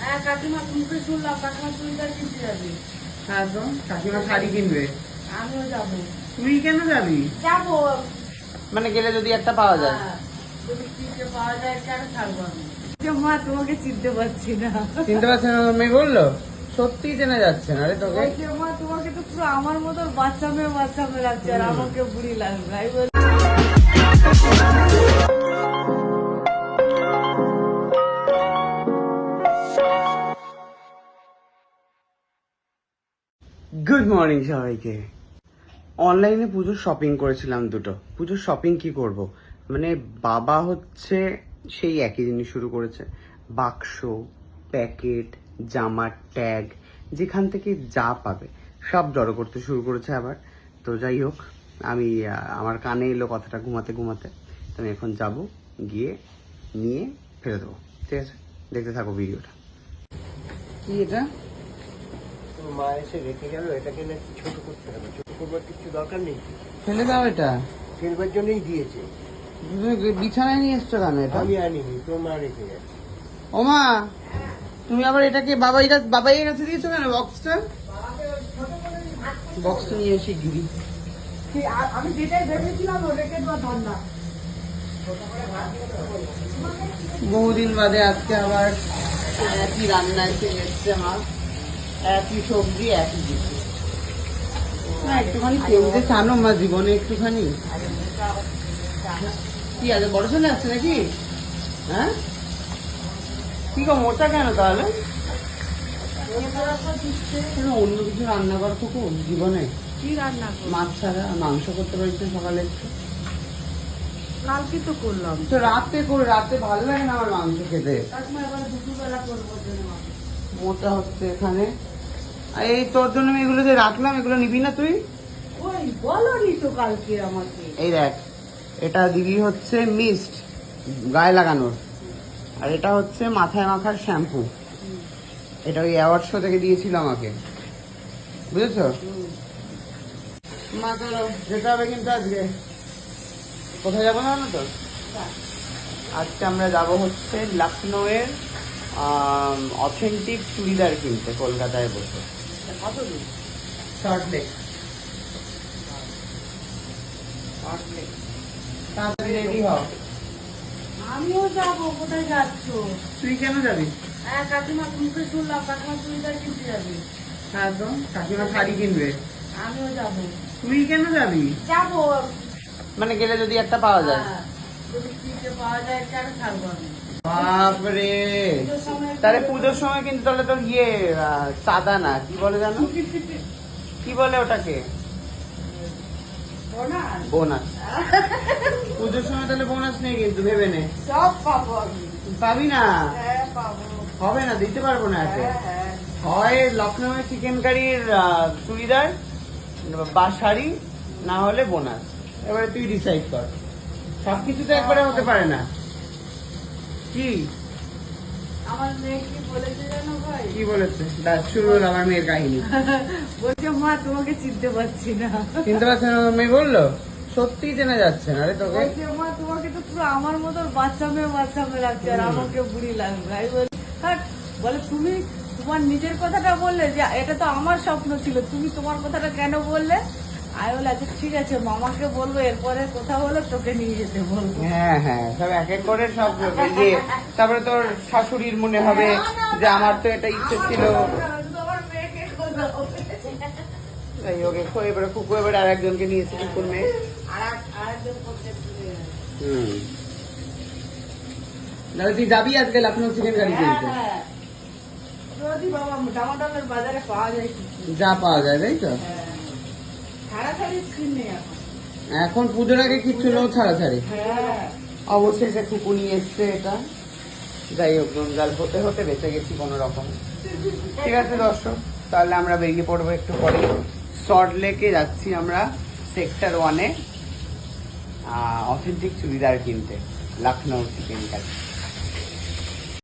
হ্যাঁ, কাকিমা শাড়ি কিনবে। আমিও তুই কেন যাবি? মানে গেলে যদি একটা পাওয়া যায়। হ্যাঁ, কিনতে পাওয়া যায় কেন তোমাকে চিনতে পারছি না। চিনতে পারছি না মেয়ে বলল? সত্যি চেনা যাচ্ছে না রে তোকে। তোমাকে তো পুরো আমার মতো বাচ্চা মেয়ে বাচ্চা মেয়ে লাগছে আর আমাকে বুড়ি লাগবে গুড মর্নিং সবাইকে। অনলাইনে পুজোর শপিং করেছিলাম দুটো। পুজোর শপিং কি করব? মানে বাবা হচ্ছে সেই একই জিনিস শুরু করেছে। বাক্স প্যাকেট জামার ট্যাগ যেখান থেকে যা পাবে। সব জড়ো করতে শুরু করেছে আবার। তো যাই হোক আমি আমার কানে এলো কথাটা ঘুমাতে ঘুমাতে। তো আমি এখন যাব গিয়ে নিয়ে ফেলে দেবো। ঠিক আছে? দেখতে থাকো ভিডিওটা। কি এটা? মা এসে রেখে গেল এটাকে নাকি ছোট করতে হবে। ছোট করবার কিছু দরকার নেই। ফেলে দাও এটা। ফেলবার জন্যই দিয়েছে। বিছানায় নিয়ে এসছো কেন এটা? আমি আনিনি তোর মা রেখে গেছে। ওমা! তুমি আবার এটাকে বাবা এটা বাবাই কাছে দিয়েছ কেন? বক্সটা? বক্সটা নিয়ে এসে গিরি। আমি যেটাই ভেবেছিলাম ওটাকে তো ঠান্ডা বহুদিন বাদে আজকে আবার একই রান্না এসে এসছে আমার। একই সবজি একই কিছু না একটুখানি তেলতে চানো মা জীবনে একটুখানি। কি আছে বড় ছেলে আসছে নাকি? হ্যাঁ? কি গো মোটা কেন তাহলে? অন্য কিছু রান্না করো খুব জীবনে? কি রান্না মাছ ছাড়া মাংস করতে পারছি সকালে একটু। কালকে তো করলাম। তো রাতে করে রাতে ভালো লাগে না আমার মাংস খেতে? কাকিমা দুপুরবেলা করব মোটা হচ্ছে এখানে। এই তোর জন্য আমি এগুলো যে রাখলাম এগুলো নিবি না তুই? ওই বলনি তো কালকে আমাকে। এই দেখ এটা দিবি হচ্ছে মিস্ট গায়ে লাগানোর। আর এটা হচ্ছে মাথায় মাখার শ্যাম্পু। এটা ওই অ্যাওয়ার্ড শো থেকে দিয়েছিল আমাকে। বুঝেছ? মা চলো যেতে হবে কিন্তু আজকে। কোথায় যাব না তো? আজকে আমরা যাব হচ্ছে লখনৌয়ের অথেন্টিক চুড়িদার কিনতে কলকাতায় বসে। কত দিন শর্ট লেগ শর্ট লেগ তাড়াতাড়ি রেডি হও। আমিও যাব কোথায় যাচ্ছ? তুই কেন যাবি? হ্যাঁ কাকিমা মুখে শুনলাম কাকিমা চুড়িদার কিনতে যাবে। হ্যাঁ তো কাকিমা শাড়ি কিনবে। আমিও যাব। তুই কেন যাবি? যাব। মানে গেলে যদি একটা পাওয়া যায়। হ্যাঁ, যদি কিনতে পাওয়া যায় কেন ছাড়বো আমি? বাপরে। পুজোর সময় তাহলে পুজোর সময় কিন্তু তাহলে তোর ইয়ে চাঁদা না কি বলে জানো? কি বলে ওটাকে? বোনাস, তাহলে বোনাস নেই কিন্তু ভেবে নে। সব পাবো পাবি না? হ্যাঁ পাবো। হবে না দিতে পারব না এত হ্যাঁ হ্যাঁ। হয় লখনৌ চিকেন কারির চুড়িদার বা শাড়ি না হলে বোনাস। এবারে তুই ডিসাইড কর। সবকিছু তো একবারে হতে পারে না। কি? আমার মেয়ে কি বলেছে জানো ভাই? কি বলেছে? ব্যাস শুরু হলো আমার মেয়ের কাহিনী। বলছে মা তোমাকে চিনতে পারছি না। চিনতে পারছি না মেয়ে বলল? সত্যি চেনা যাচ্ছে না রে তোকে তোমাকে তো পুরো আমার মতো বাচ্চা মেয়ে বাচ্চা মেয়ে লাগছে আর আমাকে বুড়ি লাগবে। আমি বলি বলে তুমি তোমার নিজের কথাটা বললে যে এটা তো আমার স্বপ্ন ছিল তুমি তোমার কথাটা কেন বললে? আমি বলে আচ্ছা ঠিক আছে মামাকে বলব এরপরে কোথাও হলে তোকে নিয়ে যেতে বলব। হ্যাঁ হ্যাঁ সব এক এক করে সব যে তারপরে তোর শাশুড়ির মনে হবে যে আমার তো এটা ইচ্ছে ছিল। তাই ওকে এবারে কুকু এবারে আর একজনকে নিয়েছে কুকুর মেয়ে হুম। তাহলে তুই যাবি আজকে লখনৌ চিকেন কারি কিনতে যা পাওয়া যায় তাই তো? হ্যাঁ। এখন। পুজোর আগে কিচ্ছু নেও ছাড়াছাড়ি। হ্যাঁ। অবশেষে কুকু নিয়ে এসছে এটা। যাই হোক জঞ্জাল হতে হতে বেঁচে গেছি কোনো রকম। ঠিক আছে দর্শক তাহলে আমরা বেরিয়ে পড়ব একটু পরে শর্ট লেকে যাচ্ছি আমরা সেক্টর ওয়ানে অথেন্টিক চুড়িদার কিনতে লখনৌ চিকেন